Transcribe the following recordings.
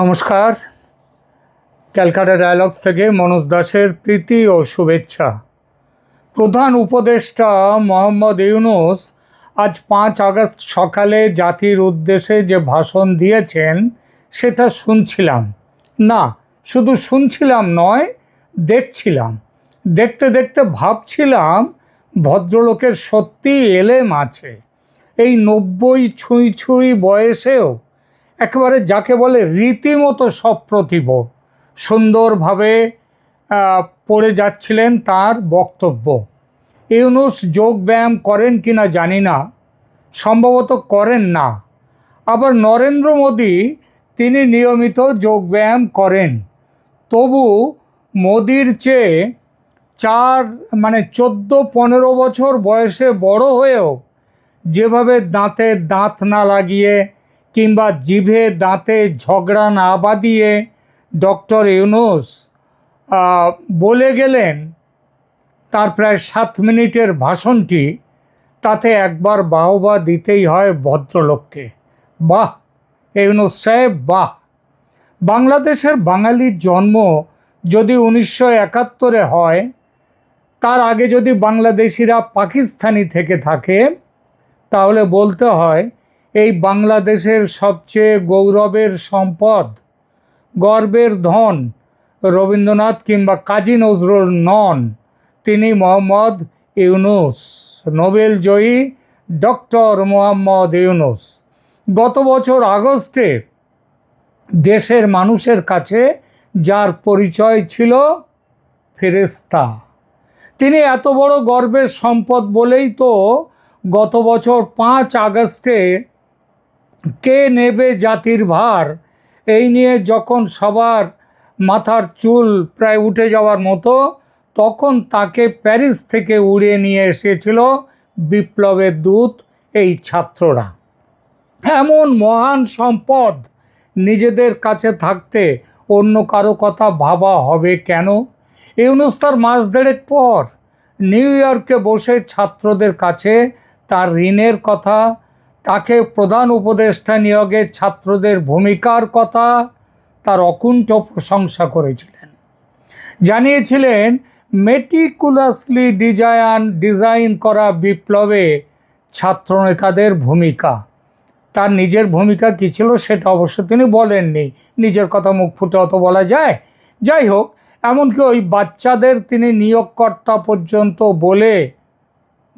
নমস্কার। ক্যালকাটা ডায়ালগস থেকে মনোজ দাসের প্রীতি ও শুভেচ্ছা। প্রধান উপদেষ্টা মোহাম্মদ ইউনুস আজ পাঁচ আগস্ট সকালে জাতির উদ্দেশ্যে যে ভাষণ দিয়েছেন, সেটা শুনছিলাম। না, শুধু শুনছিলাম নয়, দেখছিলাম। দেখতে দেখতে ভাবছিলাম, ভদ্রলোকের সত্যি এলেম আছে। এই নব্বই ছুঁই ছুঁই বয়সেও একেবারে যাকে বলে রীতিমতো সপ্রতিভ সুন্দরভাবে পড়ে যাচ্ছিলেন তার বক্তব্য। ইউনুস যোগ ব্যায়াম করেন কি না জানি না, সম্ভবত করেন না। আবার নরেন্দ্র মোদী, তিনি নিয়মিত যোগ ব্যায়াম করেন। তবু মোদির চেয়ে চার মানে চোদ্দ, পনেরো বছর বয়সে বড় হয়েও যেভাবে দাঁতে দাঁত না লাগিয়ে কিংবা জিভে দাঁতে ঝগড়া না বাঁধিয়ে ডক্টর ইউনুস বলে গেলেন, তার প্রায় সাত মিনিটের ভাষণটি তাতে একবার বাহবা দিতেই হয় ভদ্রলোককে। বাহ, ইউনুস সাহেব, বাহ। বাংলাদেশের বাঙালির জন্ম যদি উনিশশো একাত্তরে হয়, তার আগে যদি বাংলাদেশিরা পাকিস্তানি থেকে থাকে, তাহলে বলতে হয় এই বাংলাদেশের সবচেয়ে গৌরবের সম্পদ, গর্বের ধন রবীন্দ্রনাথ কিংবা কাজী নজরুল নন। তিনি মোহাম্মদ ইউনুস, নোবেল জয়ী ডক্টর মোহাম্মদ ইউনুস। গত বছর আগস্টে দেশের মানুষের কাছে যার পরিচয় ছিল ফেরেস্তা তিনি এত বড় গর্বের সম্পদ বলেই তো গত বছর পাঁচ আগস্টে কে নেবে জাতির ভার? এই নিয়ে যখন সবার মাথার চুল প্রায় উঠে যাওয়ার মতো, তখন তাকে প্যারিস থেকে উড়িয়ে নিয়ে এসেছিল বিপ্লবের দূত এই ছাত্ররা। এমন মহান সম্পদ নিজেদের কাছে থাকতে অন্য কারও কথা ভাবা হবে কেন? ইউনুস তার মাস দেড়েক পর নিউ ইয়র্কে বসে ছাত্রদের কাছে তার ঋণের কথা তাকে প্রধান উপদেষ্টা নিয়োগে ছাত্রদের ভূমিকার কথা তার অকুণ্ঠ প্রশংসা করেছিলেন। জানিয়েছিলেন, মেটিকুলাসলি ডিজাইন ডিজাইন করা বিপ্লবে ছাত্রনেতাদের ভূমিকা। তার নিজের ভূমিকা কী ছিল সেটা অবশ্য তিনি বলেননি। নিজের কথা মুখ ফুটে অত বলা যায়। যাই হোক, এমনকি ওই বাচ্চাদের তিনি নিয়োগকর্তা পর্যন্ত বলে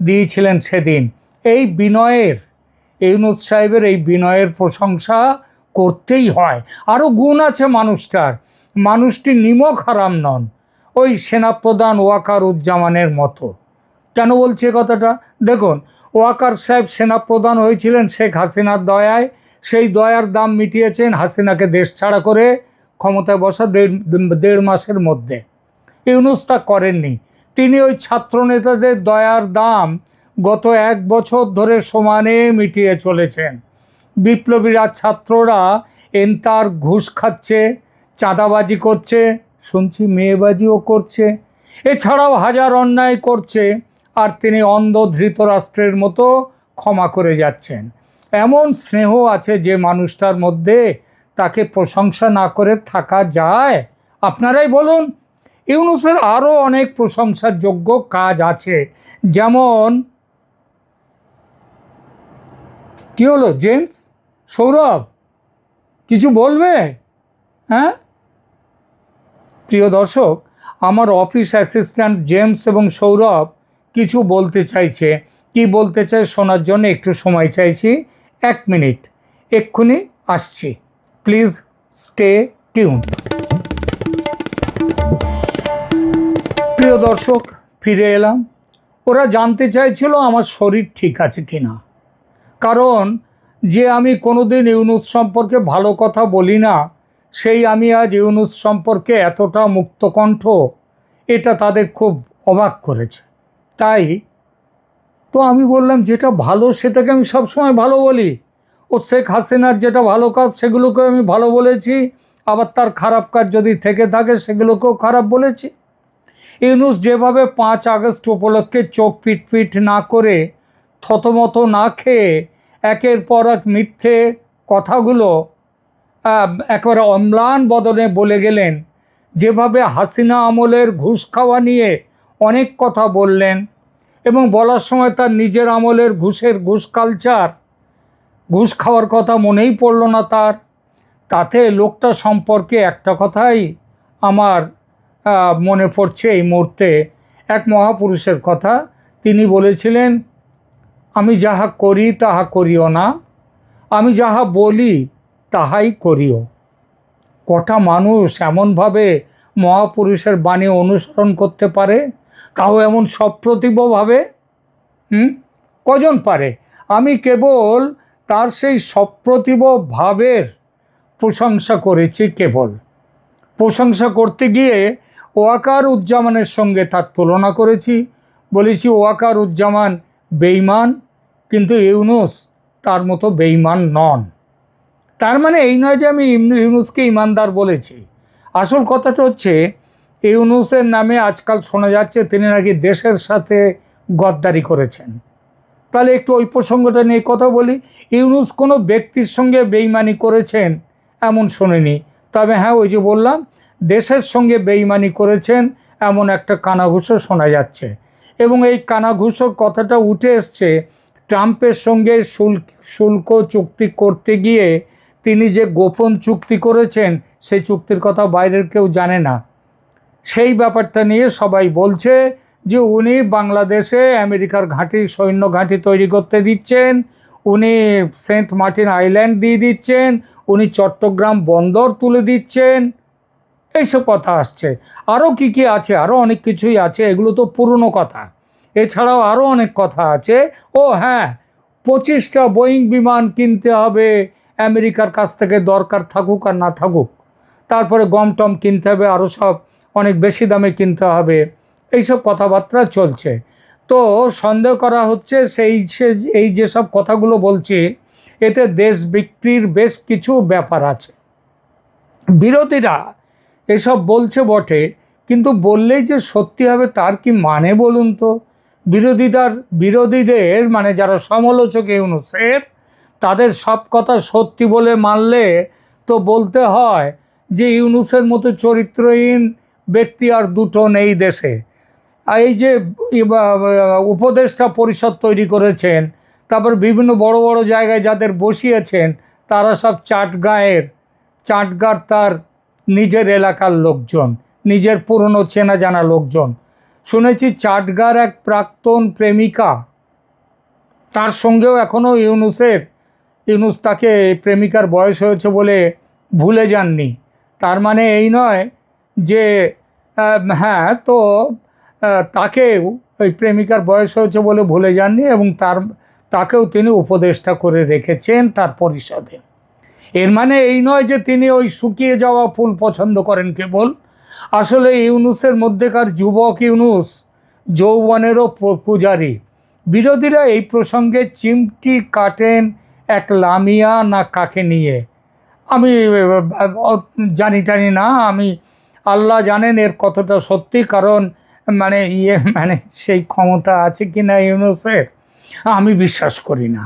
দিয়েছিলেন সেদিন। এই বিনয়ের ইউনুস সাহেবের এই বিনয়ের প্রশংসা করতেই হয়। আরও গুণ আছে মানুষটার। মানুষটি নিমক হারাম নন। ওই সেনাপ্রধান ওয়াকার উজ্জামানের মতো। কেন বলছি কথাটা? দেখুন, ওয়াকার সাহেব সেনাপ্রধান হয়েছিলেন শেখ হাসিনার দয়ায়। সেই দয়ার দাম মিটিয়েছেন হাসিনাকে দেশ ছাড়া করে ক্ষমতায় বসা দেড় দেড় মাসের মধ্যে। ইউনুস তা করেননি। তিনি ওই ছাত্রনেতাদের দয়ার দাম গত এক বছর ধরে সমানে মিটিয়ে চলেছেন। বিপ্লবীরা ছাত্ররা এনতার ঘুষ খাচ্ছে, চাঁদাবাজি করছে, শুনছি মেয়েবাজিও করছে। এছাড়াও হাজার অন্যায় করছে, আর তিনি অন্ধ ধৃতরাষ্ট্রের মতো ক্ষমা করে যাচ্ছেন। এমন স্নেহ আছে যে মানুষটার মধ্যে তাকে প্রশংসা না করে থাকা যায়? আপনারাই বলুন। ইউনুসের আরও অনেক প্রশংসার যোগ্য কাজ আছে, যেমন কি হলো, জেমস? সৌরভ? কিছু বলবে? হ্যাঁ? প্রিয় দর্শক, আমার অফিস অ্যাসিস্ট্যান্ট জেমস এবং সৌরভ কিছু বলতে চাইছে। কি বলতে চায় শোনার জন্য একটু সময় চাইছি। এক মিনিট। এক্ষুনি আসছি। Please stay tune. প্রিয় দর্শক, ফিরে এলাম। ওরা জানতে চাইছিল আমার শরীর ঠিক আছে কিনা। কারণ যে আমি কোনোদিন ইউনুস সম্পর্কে ভালো কথা বলি না, সেই আমি আজ ইউনুস সম্পর্কে এতটা মুক্তকণ্ঠ, এটা তাদের খুব অবাক করেছে। তাই তো আমি বললাম, যেটা ভালো সেটাকে আমি সবসময় ভালো বলি। ও শেখ হাসিনার যেটা ভালো কাজ সেগুলোকে আমি ভালো বলেছি। আবার তার খারাপ কাজ যদি থেকে থাকে, সেগুলোকেও খারাপ বলেছি। ইউনুস যেভাবে পাঁচ আগস্ট উপলক্ষে চোখ পিট পিট না করে থতমত না খেয়ে একের পর এক মিথ্যে কথাগুলো একেবারে অম্লান বদনে বলে গেলেন। যেভাবে হাসিনা আমলের ঘুষ খাওয়া নিয়ে অনেক কথা বললেন এবং বলার সময় তার নিজের আমলের ঘুষের ঘুষ কালচার ঘুষ খাওয়ার কথা মনেই পড়ল না তার। তাতে লোকটা সম্পর্কে একটা কথাই আমার মনে পড়ছে এই মুহূর্তে। এক মহাপুরুষের কথা তিনি বলেছিলেন আমি যাহা করি, তাহা করিও না। আমি যাহা বলি, তাহাই করিও। কটা মানুষ এমনভাবে মহাপুরুষের বাণী অনুসরণ করতে পারে? তাও এমন সপ্রতিভভাবে হুম? কজন পারে? আমি কেবল তার সেই সপ্রতিভ ভাবের প্রশংসা করেছি কেবল। প্রশংসা করতে গিয়ে ওয়াকার উজ্জামানের সঙ্গে তার তুলনা করেছি। বলেছি ওয়াকার উজ্জামান বেইমান কিন্তু ইউনুস তার মতো বেইমান নন। তার মানে এই নয় যে আমি ইউনুসকে ইমানদার বলেছি। আসল কথাটা হচ্ছে, ইউনুসের নামে আজকাল শোনা যাচ্ছে তিনি নাকি দেশের সাথে গদ্দারি করেছেন। তাহলে একটু ওই প্রসঙ্গটা নিয়ে কথা বলি। ইউনুস কোনো ব্যক্তির সঙ্গে বেইমানি করেছেন এমন শুনিনি। তবে হ্যাঁ ওই যে বললাম, দেশের সঙ্গে বেইমানি করেছেন এমন একটা কানাঘুষো শোনা যাচ্ছে। এবং এই কানাঘুষোর কথাটা উঠে এসছে ট্রাম্পের সঙ্গে শুল্ক চুক্তি করতে গিয়ে তিনি যে গোপন চুক্তি করেছেন, সেই চুক্তির কথা বাইরের কেউ জানে না। সেই ব্যাপারটা নিয়ে সবাই বলছে যে উনি বাংলাদেশে আমেরিকার ঘাঁটি, সৈন্য ঘাঁটি তৈরি করতে দিচ্ছেন, উনি সেন্ট মার্টিন আইল্যান্ড দিয়ে দিচ্ছেন, উনি চট্টগ্রাম বন্দর তুলে দিচ্ছেন। এইসব কথা আসছে। আরও কি কি আছে? আরও অনেক কিছুই আছে। এগুলো তো পুরনো কথা। এছাড়াও আরও অনেক কথা আছে। ও হ্যাঁ পঁচিশটা বোয়িং বিমান কিনতে হবে, আমেরিকার কাছ থেকে দরকার থাকুক আর না থাকুক। তারপরে গম টম কিনতে হবে আরও সব অনেক বেশি দামে কিনতে হবে। এইসব কথাবার্তা চলছে। তো সন্দেহ করা হচ্ছে সেই সে- এই যেসব কথাগুলো বলছি, এতে দেশ বিক্রির বেশ কিছু ব্যাপার আছে। বিরোধীরা এসব বলছে বটে, কিন্তু বললেই যে সত্যি হবে তার কি মানে বলুন তো? বিরোধীদার, বিরোধীদের মানে যারা সমালোচক ইউনুসের, তাদের সব কথা সত্যি বলে মানলে তো বলতে হয় যে ইউনুসের মতো চরিত্রহীন ব্যক্তি আর দুটো নেই দেশে। এই যে উপদেষ্টা পরিষদ তৈরি করেছেন, তারপর বিভিন্ন বড় বড় জায়গায় যাদের বসিয়েছেন, তারা সব চাটগাঁয়ের, চাটগার তার নিজের এলাকার লোকজন, নিজের পুরনো চেনা জানা লোকজন। শুনেছি চাটগার এক প্রাক্তন প্রেমিকা। তার সঙ্গেও এখনও ইউনুসের, ইউনুস তাকে প্রেমিকার বয়স হয়েছে বলে ভুলে যাননি। তার মানে এই নয় যে হ্যাঁ তো তাকেও ওই প্রেমিকার বয়স হয়েছে বলে ভুলে যাননি এবং তার, তাকেও তিনি উপদেষ্টা করে রেখেছেন তার পরিষদে। এর মানে এই নয় যে তিনি ওই শুকিয়ে যাওয়া ফুল পছন্দ করেন কেবল আসলে ইউনুসের মধ্যেকার যুবক ইউনুস যৌবনেরও পূজারী। বিরোধীরা এই প্রসঙ্গে চিমটি কাটেন এক লামিয়া না কাকে নিয়ে। আমি জানি টানি না, আমি আল্লাহ জানেন এর কতটা সত্যি, কারণ মানে ইয়ে মানে সেই ক্ষমতা আছে কি না ইউনুসের, আমি বিশ্বাস করি না।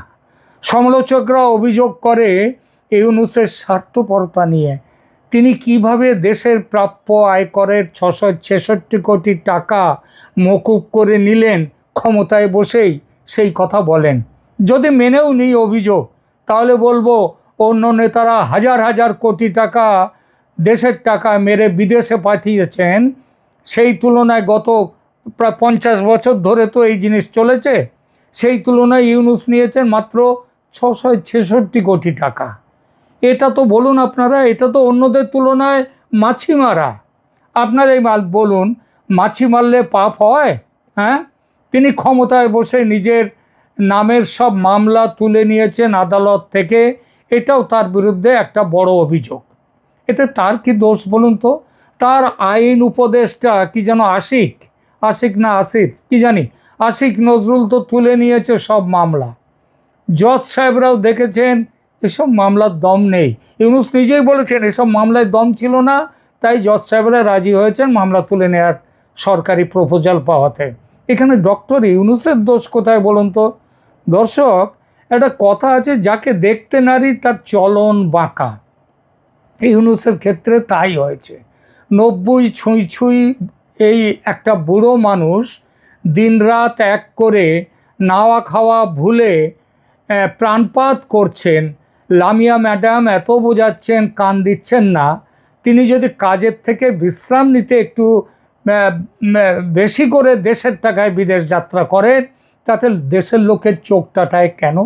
সমালোচকরা অভিযোগ করে ইউনুসের স্বার্থপরতা নিয়ে তিনি কীভাবে দেশের প্রাপ্য আয়করের ছশো ছেষট্টি কোটি টাকা মকুব করে নিলেন, ক্ষমতায় বসেই সেই কথা বলেন। যদি মেনেও নেই অভিযোগ, তাহলে বলব অন্য নেতারা হাজার হাজার কোটি টাকা দেশের টাকা মেরে বিদেশে পাঠিয়েছেন। সেই তুলনায় গত প্রায় পঞ্চাশ বছর ধরে তো এই জিনিস চলেছে। সেই তুলনায় ইউনুস নিয়েছেন মাত্র ছশো ছেষট্টি কোটি টাকা। এটা তো বলুন আপনারা, এটা তো অন্যদের তুলনায় মাছি মারা। আপনারা এই মাল, বলুন, মাছি মারলে পাপ হয়? হ্যাঁ? তিনি ক্ষমতায় বসে নিজের নামের সব মামলা তুলে নিয়েছেন আদালত থেকে। এটাও তার বিরুদ্ধে একটা বড় অভিযোগ। এতে তার কি দোষ বলুন তো? তার আইন উপদেশটা কি যেন আশিক? আশিক না আসিফ? কি জানি? আশিক নজরুল তো তুলে নিয়েছে সব মামলা। জজ সাহেবরাও দেখেছেন এসব মামলার দম নেই। ইউনুস নিজেই বলেছেন, এসব মামলায় দম ছিল না, তাই জজ সাহেবরা রাজি হয়েছেন মামলা তুলে নেওয়ার সরকারি প্রপোজাল পাওয়াতে। এখানে ডক্টর ইউনুসের দোষ কোথায় বলুন তো? দর্শক, একটা কথা আছে, যাকে দেখতে নারী তার চলন বাঁকা। ইউনুসের ক্ষেত্রে তাই হয়েছে। নব্বই ছুঁই ছুঁই এই একটা বুড়ো মানুষ দিনরাত এক করে নাওয়া খাওয়া ভুলে প্রাণপাত করছেন লামিয়া ম্যাডাম এত বোঝাচ্ছেন, কান দিচ্ছেন না। তিনি যদি কাজের থেকে বিশ্রাম নিতে একটু বেশি করে দেশের টাকায় বিদেশ যাত্রা করেন, তাতে দেশের লোকের চোখ টাটায় কেন?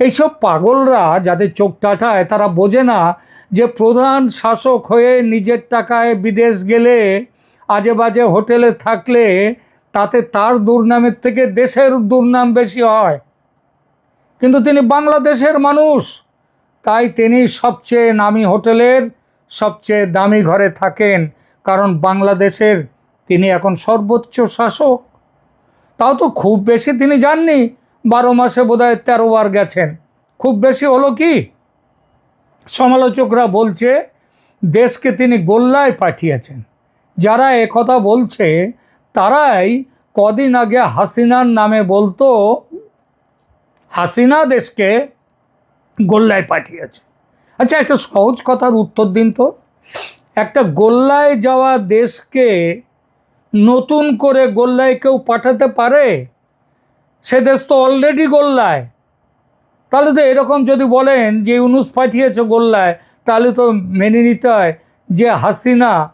এইসব পাগলরা যাদের চোখ টাটায়, তারা বোঝে না যে প্রধান শাসক হয়ে নিজের টাকায় বিদেশ গেলে আজে বাজে হোটেলে থাকলে তাতে তার দুর্নামের থেকে দেশের দুর্নাম বেশি হয়। কিন্তু তিনি বাংলাদেশের মানুষ। তাই তিনি সবচেয়ে নামি হোটেলের, সবচেয়ে দামি ঘরে থাকেন, কারণ বাংলাদেশের তিনি এখন সর্বোচ্চ শাসক। তাও তো খুব বেশি তিনি যাননি, বারো মাসে বোধহয় তেরো বার গেছেন। খুব বেশি হলো কি? সমালোচকরা বলছে, দেশকে তিনি গোল্লায় পাঠিয়েছেন। যারা একথা বলছে, তারাই কদিন আগে হাসিনার নামে বলতো, হাসিনা দেশকে গোল্লায় পাঠিয়েছে। আচ্ছা একটা সহজ কথার উত্তর দিন তো। একটা গোল্লায় যাওয়া দেশকে নতুন করে গোল্লায় কেউ পাঠাতে পারে? সে দেশ তো অলরেডি গোল্লায়। তাহলে তো এরকম যদি বলেন যে ইউনুস পাঠিয়েছে গোল্লায়, তাহলে তো মেনে নিতে হয় যে হাসিনা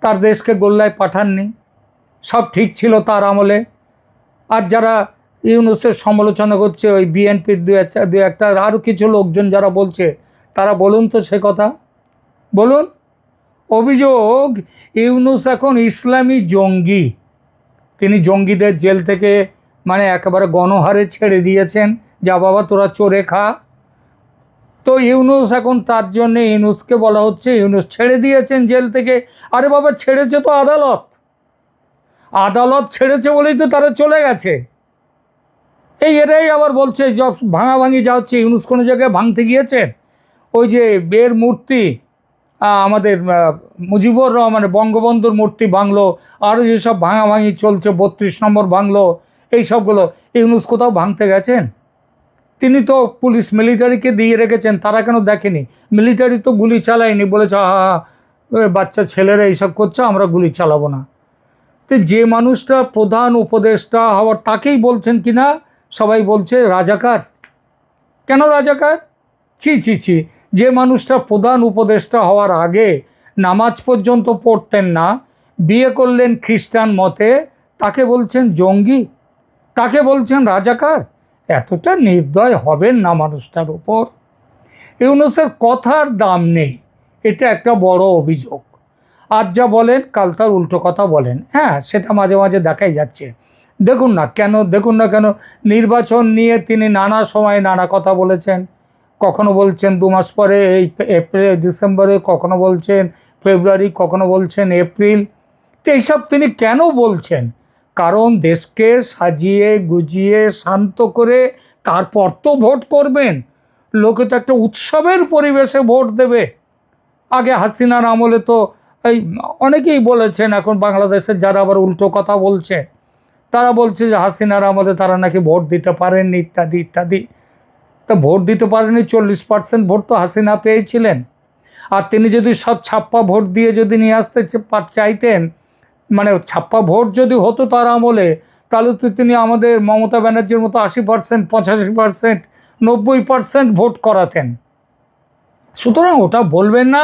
তার দেশকে গোল্লায় পাঠাননি। সব ঠিক ছিল তার আমলে। আর যারা ইউনুসের সমালোচনা করছে, ওই বিএনপির দু একটা দু একটা আরও কিছু লোকজন যারা বলছে, তারা বলুন তো সে কথা। বলুন। অভিযোগ, ইউনুস এখন ইসলামী জঙ্গি। তিনি জঙ্গিদের জেল থেকে মানে একেবারে গণহারে ছেড়ে দিয়েছেন। যা বাবা, তোরা চোরে খা। তো ইউনুস এখন তার জন্য ইউনুসকে বলা হচ্ছে, ইউনুস ছেড়ে দিয়েছেন জেল থেকে। আরে বাবা, ছেড়েছে তো আদালত। আদালত ছেড়েছে বলেই তো তারা চলে গেছে। এই এরাই আবার বলছে ভাঙাভাঙি যা হচ্ছে, ইউনুস কোনো জায়গায় ভাঙতে গিয়েছেন? ওই যে বের মূর্তি আমাদের মুজিবুর রহমান, বঙ্গবন্ধুর মূর্তি ভাঙলো আরও যেসব ভাঙাভাঙি চলছে, বত্রিশ নম্বর ভাঙলো, এই সবগুলো, ইউনুস কোথাও ভাঙতে গেছেন? তিনি তো পুলিশ মিলিটারিকে দিয়ে রেখেছেন, তারা কেন দেখেনি? মিলিটারি তো গুলি চালায়নি, বলেছে হা বাচ্চা ছেলেরা এইসব করছে, আমরা গুলি চালাবো না। তো যে মানুষটা প্রধান উপদেষ্টা হওয়ার, তাকেই বলছেন কি না সবাই বলছে, রাজাকার? কেন রাজাকার? ছি ছি ছি। যে মানুষটা প্রধান উপদেষ্টা হওয়ার আগে নামাজ পর্যন্ত পড়তেন না, বিয়ে করলেন খ্রিস্টান মতে, তাকে বলছেন জঙ্গি। তাকে বলছেন রাজাকার। এতটা নির্দয় হবেন না মানুষটার উপর। ইউনুসের কথার দাম নেই। এটা একটা বড় অভিযোগ। আজ যা বলেন, কাল তার উল্টো কথা বলেন। হ্যাঁ সেটা মাঝে মাঝে দেখাই যাচ্ছে। দেখুন না কেন, দেখুন না কেন, নির্বাচন নিয়ে তিনি নানা সময় নানা কথা বলেছেন। কখনো বলছেন দু মাস পরে এই এপ্রিল, ডিসেম্বরে কখনো বলছেন, ফেব্রুয়ারি কখনো বলছেন, এপ্রিল। তো এইসব তিনি কেন বলছেন? কারণ দেশকে সাজিয়ে, গুজিয়ে, শান্ত করে তারপর তো ভোট করবেন। লোকে তো একটা উৎসবের পরিবেশে ভোট দেবে। আগে হাসিনার আমলে তো এই অনেকেই বলেছেন, এখন বাংলাদেশের যারা আবার উল্টো কথা বলছে। তারা বলছে যে হাসিনার আমলে তারা নাকি ভোট দিতে পারেননি, ইত্যাদি ইত্যাদি। তা ভোট দিতে পারেনি চল্লিশ পার্সেন্ট ভোট তো হাসিনা পেয়েছিলেন। আর তিনি যদি সব ছাপ্পা ভোট দিয়ে যদি নিয়ে আসতে চাইতেন মানে ছাপ্পা ভোট যদি হতো তার আমলে, তাহলে তো তিনি আমাদের মমতা ব্যানার্জির মতো আশি পার্সেন্ট পঁচাশি পার্সেন্ট নব্বই পার্সেন্ট ভোট করাতেন। সুতরাং ওটা বলবেন না,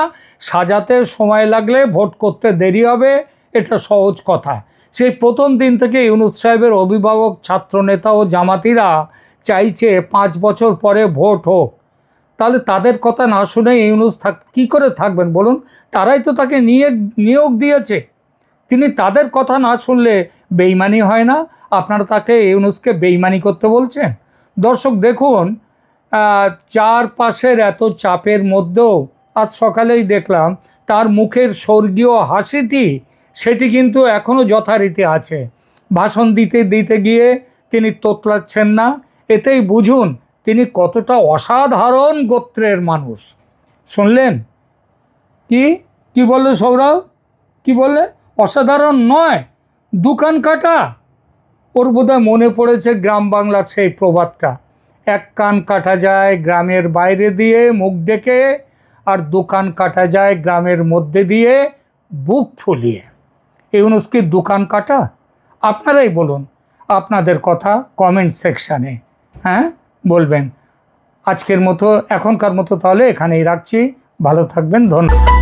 সাজাতে সময় লাগলে ভোট করতে দেরি হবে, এটা সহজ কথা। সেই প্রথম দিন থেকে ইউনুস সাহেবের অভিভাবক, ছাত্রনেতা ও জামাতিরা চাইছে পাঁচ বছর পরে ভোট হোক। তাহলে তাদের কথা না শুনে ইউনুস থাক কী করে থাকবেন বলুন? তারাই তো তাকে নিয়ে নিয়োগ দিয়েছে। তিনি তাদের কথা না শুনলে বেইমানি হয় না। আপনারা তাকে ইউনুসকে বেইমানি করতে বলছেন। দর্শক, দেখুন চারপাশের এত চাপের মধ্যেও আজ সকালেই দেখলাম, তার মুখের স্বর্গীয় হাসিটি সেটি কিন্তু এখনও যথারীতি আছে। ভাষণ দিতে দিতে গিয়ে তিনি তোতলাচ্ছেন না। এতেই বুঝুন, তিনি কতটা অসাধারণ গোত্রের মানুষ। শুনলেন? কি? কি বললে সৌরভ? কি বললে? অসাধারণ নয়, দোকান কাটা। ওর বোধহয় মনে পড়েছে গ্রাম বাংলার সেই প্রবাদটা। এক কান কাটা যায় গ্রামের বাইরে দিয়ে মুখ ডেকে, আর দোকান কাটা যায় গ্রামের মধ্যে দিয়ে বুক ফুলিয়ে। ইউনুস কি দোকান কাটা? আপনারাই বলুন, আপনাদের কথা কমেন্ট সেকশানে হ্যাঁ? বলবেন। আজকের মতো, এখনকার মতো তাহলে এখানেই রাখছি। ভালো থাকবেন, ধন্যবাদ।